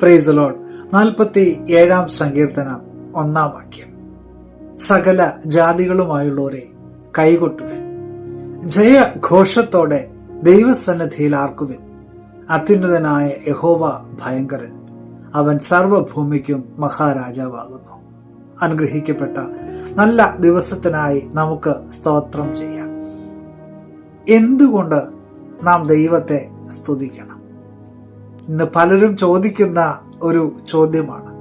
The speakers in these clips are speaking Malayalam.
പ്രൈസ് ലോഡ് നാൽപ്പത്തി ഏഴാം സങ്കീർത്തനം ഒന്നാം വാക്യം. സകല ജാതികളുമായുള്ളവരെ കൈകൊട്ടുവിൻ. ജയഘോഷത്തോടെ ദൈവസന്നിധിയിൽ ആർക്കുവിൻ? അത്യുന്നതനായ യഹോവ ഭയങ്കരൻ. അവൻ സർവഭൂമിക്കും മഹാരാജാവാകുന്നു. അനുഗ്രഹിക്കപ്പെട്ട നല്ല ദിവസത്തിനായി നമുക്ക് സ്തോത്രം ചെയ്യാം. എന്തുകൊണ്ട് നാം ദൈവത്തെ സ്തുതിക്കണം? ഇന്ന് പലരും ചോദിക്കുന്ന ഒരു ചോദ്യമാണ്.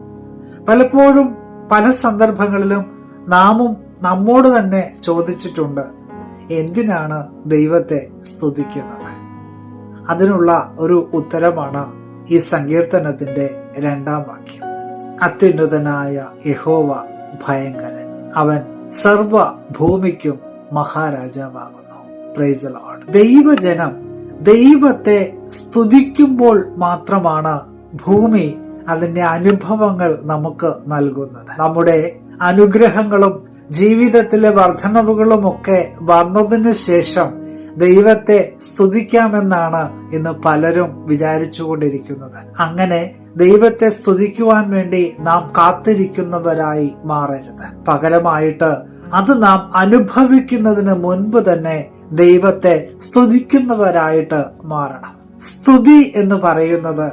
പലപ്പോഴും പല സന്ദർഭങ്ങളിലും നാമും നമ്മോട് തന്നെ ചോദിച്ചിട്ടുണ്ട് എന്തിനാണ് ദൈവത്തെ സ്തുതിക്കുന്നത്? അതിനുള്ള ഒരു ഉത്തരമാണ് ഈ സങ്കീർത്തനത്തിന്റെ രണ്ടാം വാക്യം. അത്യുന്നതനായ യഹോവ ഭയങ്കരൻ. അവൻ സർവ ഭൂമിക്കും മഹാരാജാവാകുന്നു ദൈവജനം ദൈവത്തെ സ്തുതിക്കുമ്പോൾ മാത്രമാണ് ഭൂമി അതിന്റെ അനുഭവങ്ങൾ നമുക്ക് നൽകുന്നത്. നമ്മുടെ അനുഗ്രഹങ്ങളും ജീവിതത്തിലെ വർധനവുകളും ഒക്കെ വന്നതിനു ശേഷം ദൈവത്തെ സ്തുതിക്കാമെന്നാണ് ഇന്ന് പലരും വിചാരിച്ചുകൊണ്ടിരിക്കുന്നത്. അങ്ങനെ ദൈവത്തെ സ്തുതിക്കുവാൻ വേണ്ടി നാം കാത്തിരിക്കുന്നവരായി മാറരുത്. പകരമായിട്ട് അത് നാം അനുഭവിക്കുന്നതിന് മുൻപ് തന്നെ ദൈവത്തെ സ്തുതിക്കുന്നവരായിട്ട് മാറണം. സ്തുതി എന്ന് പറയുന്നത്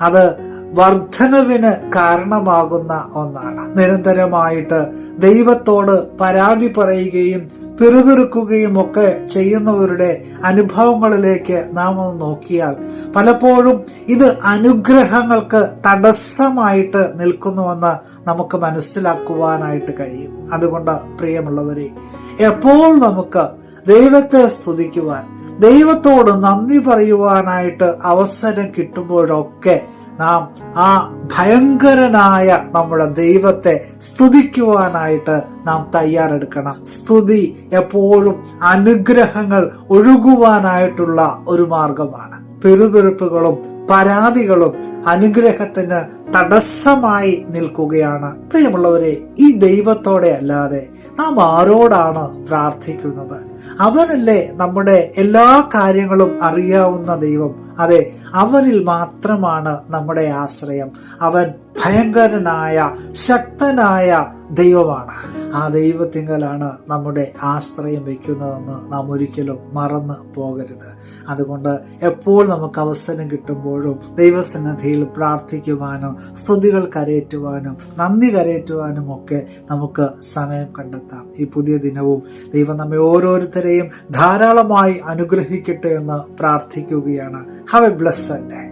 അത് വർദ്ധനവിന് കാരണമാകുന്ന ഒന്നാണ്. നിരന്തരമായിട്ട് ദൈവത്തോട് പരാതി പറയുകയും പിറുപിറുക്കുകയും ഒക്കെ ചെയ്യുന്നവരുടെ അനുഭവങ്ങളിലേക്ക് നാം ഒന്ന് നോക്കിയാൽ പലപ്പോഴും ഇത് അനുഗ്രഹങ്ങൾക്ക് തടസ്സമായിട്ട് നിൽക്കുന്നുവെന്ന് നമുക്ക് മനസ്സിലാക്കുവാനായിട്ട് കഴിയും. അതുകൊണ്ട് പ്രിയമുള്ളവരെ എപ്പോൾ നമുക്ക് ദൈവത്തെ സ്തുതിക്കുവാൻ ദൈവത്തോട് നന്ദി പറയുവാനായിട്ട് അവസരം കിട്ടുമ്പോഴൊക്കെ നാം ആ ഭയങ്കരനായ നമ്മുടെ ദൈവത്തെ സ്തുതിക്കുവാനായിട്ട് നാം തയ്യാറെടുക്കണം. സ്തുതി എപ്പോഴും അനുഗ്രഹങ്ങൾ ഒഴുകുവാനായിട്ടുള്ള ഒരു മാർഗമാണ്. പെരുപെരുപ്പുകളും പരാതികളും അനുഗ്രഹത്തിന് തടസ്സമായി നിൽക്കുകയാണ്. പ്രിയമുള്ളവരെ ഈ ദൈവത്തോടെ അല്ലാതെ നാം ആരോടാണ് പ്രാർത്ഥിക്കുന്നത്? അവനല്ലേ നമ്മുടെ എല്ലാ കാര്യങ്ങളും അറിയാവുന്ന ദൈവം. അതെ അവനിൽ മാത്രമാണ് നമ്മുടെ ആശ്രയം. അവൻ ഭയങ്കരനായ ശക്തനായ ദൈവമാണ്. ആ ദൈവത്തിങ്കലാണ് നമ്മുടെ ആശ്രയം വയ്ക്കുന്നതെന്ന് നാം ഒരിക്കലും മറന്നു പോകരുത്. അതുകൊണ്ട് എപ്പോൾ നമുക്ക് അവസരം കിട്ടുമ്പോഴും ദൈവസന്നിധിയിൽ പ്രാർത്ഥിക്കുവാനും സ്തുതികൾ കരയേറ്റുവാനും നന്ദി കരയേറ്റുവാനും ഒക്കെ നമുക്ക് സമയം കണ്ടെത്താം. ഈ പുതിയ ദിനവും ദൈവം നമ്മെ ഓരോരുത്തരെയും ധാരാളമായി അനുഗ്രഹിക്കട്ടെ എന്ന് പ്രാർത്ഥിക്കുകയാണ്. Have A blessed day